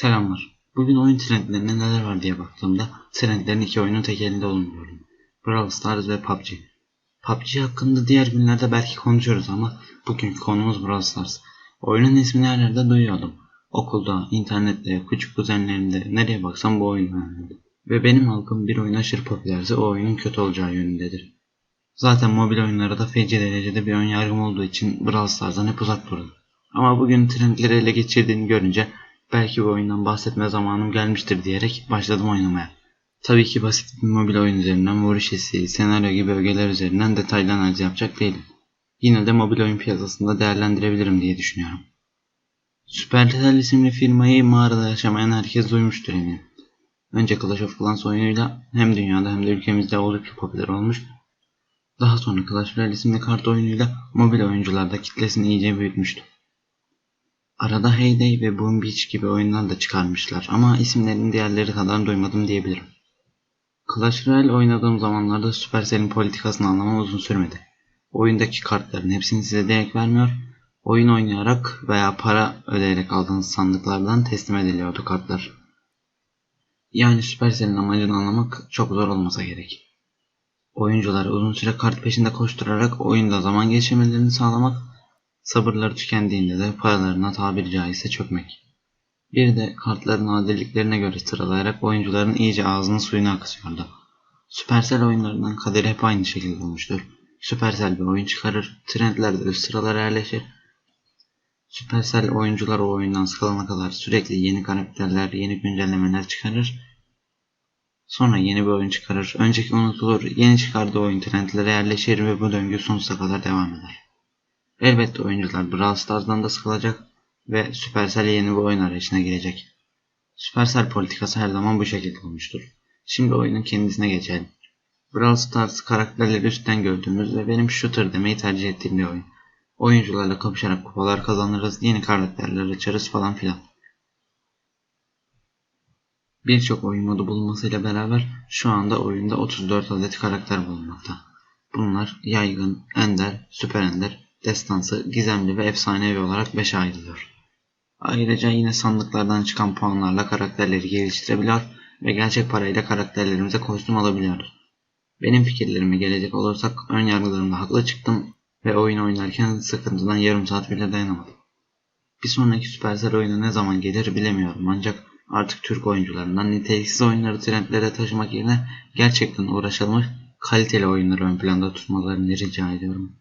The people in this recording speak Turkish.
Selamlar. Bugün oyun trendlerinde neler var diye baktığımda trendlerin iki oyunun tek elinde olduğunu gördüm. Brawl Stars ve PUBG. PUBG hakkında diğer günlerde belki konuşuruz ama bugünkü konumuz Brawl Stars. Oyunun ismini her yerde duyuyordum. Okulda, internette, küçük kuzenlerimde nereye baksam bu oyun önerdi. Ve benim halkım bir oyun aşırı popülerse o oyunun kötü olacağı yönündedir. Zaten mobil oyunlara da feci derecede bir ön yargım olduğu için Brawl Stars'dan hep uzak durdum. Ama bugün trendleri ele geçirdiğini görünce belki bu oyundan bahsetme zamanım gelmiştir diyerek başladım oynamaya. Tabii ki basit bir mobil oyun üzerinden vuruş hissi, senaryo gibi ögeler üzerinden detaylı analiz yapacak değilim. Yine de mobil oyun piyasasında değerlendirebilirim diye düşünüyorum. Supercell isimli firmayı mağarada yaşamayan herkes duymuştur eminim. Önce Clash of Clans oyunuyla hem dünyada hem de ülkemizde oldukça popüler olmuş. Daha sonra Clash Royale isimli kart oyunuyla mobil oyuncularda kitlesini iyice büyütmüştü. Arada Heyday ve Boom Beach gibi oyunlar da çıkarmışlar ama isimlerini diğerleri kadar duymadım diyebilirim. Clash Royale oynadığım zamanlarda Supercell'in politikasını anlamam uzun sürmedi. Oyundaki kartların hepsini size direkt vermiyor, oyun oynayarak veya para ödeyerek aldığınız sandıklardan teslim ediliyordu kartlar. Yani Supercell'in amacını anlamak çok zor olmasa gerek. Oyuncuları uzun süre kart peşinde koşturarak oyunda zaman geçirmelerini sağlamak Sabırları tükendiğinde de paralarına tabiri caizse çökmek. Bir de kartların adilliklerine göre sıralayarak oyuncuların iyice ağzının suyunu akıtıyordu. Supercell oyunlarından kaderi hep aynı şekilde olmuştur. Supercell bir oyun çıkarır, trendlerde üst sıralara yerleşir. Supercell oyuncular o oyundan sıkılana kadar sürekli yeni karakterler, yeni güncellemeler çıkarır. Sonra yeni bir oyun çıkarır, önceki unutulur, yeni çıkardığı oyun trendlere yerleşir ve bu döngü sonsuza kadar devam eder. Elbette oyuncular Brawl Stars'dan da sıkılacak ve Supercell yeni bir oyun arayışına girecek. Supercell politikası her zaman bu şekilde olmuştur. Şimdi oyunun kendisine geçelim. Brawl Stars karakterleri üstten gördüğümüz ve benim shooter demeyi tercih ettiğim bir oyun. Oyuncularla kapışarak kupalar kazanırız, yeni karakterler açarız falan filan. Birçok oyun modu bulunmasıyla beraber şu anda oyunda 34 adet karakter bulunmakta. Bunlar yaygın, ender, süper ender, destansı, gizemli ve efsanevi olarak 5'e ayrılıyor. Ayrıca yine sandıklardan çıkan puanlarla karakterleri geliştirebiliyor ve gerçek parayla karakterlerimize kostüm alabiliyoruz. Benim fikirlerime gelecek olursak ön yargılarımda haklı çıktım ve oyun oynarken sıkıntıdan yarım saat bile dayanamadım. Bir sonraki Supercell oyunu ne zaman gelir bilemiyorum ancak artık Türk oyuncularından niteliksiz oyunları trendlere taşımak yerine gerçekten uğraşılmış kaliteli oyunları ön planda tutmalarını rica ediyorum.